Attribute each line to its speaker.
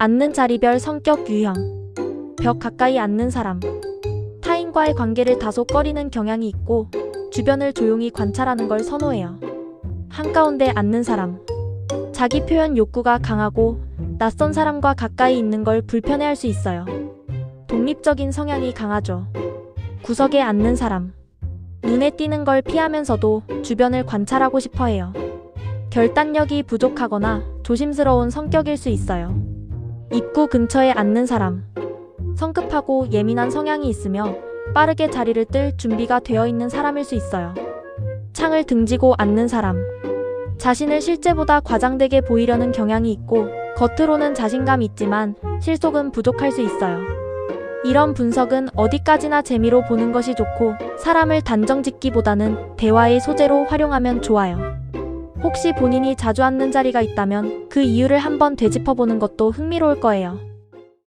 Speaker 1: 앉는 자리별 성격 유형. 벽 가까이 앉는 사람. 타인과의 관계를 다소 꺼리는 경향이 있고 주변을 조용히 관찰하는 걸 선호해요. 한가운데 앉는 사람. 자기 표현 욕구가 강하고 낯선 사람과 가까이 있는 걸 불편해할 수 있어요. 독립적인 성향이 강하죠. 구석에 앉는 사람. 눈에 띄는 걸 피하면서도 주변을 관찰하고 싶어 해요. 결단력이 부족하거나 조심스러운 성격일 수 있어요. 입구 근처에 앉는 사람. 성급하고 예민한 성향이 있으며 빠르게 자리를 뜰 준비가 되어 있는 사람일 수 있어요. 창을 등지고 앉는 사람. 자신을 실제보다 과장되게 보이려는 경향이 있고 겉으로는 자신감 있지만 실속은 부족할 수 있어요. 이런 분석은 어디까지나 재미로 보는 것이 좋고 사람을 단정 짓기보다는 대화의 소재로 활용하면 좋아요. 혹시 본인이 자주 앉는 자리가 있다면 그 이유를 한번 되짚어 보는 것도 흥미로울 거예요.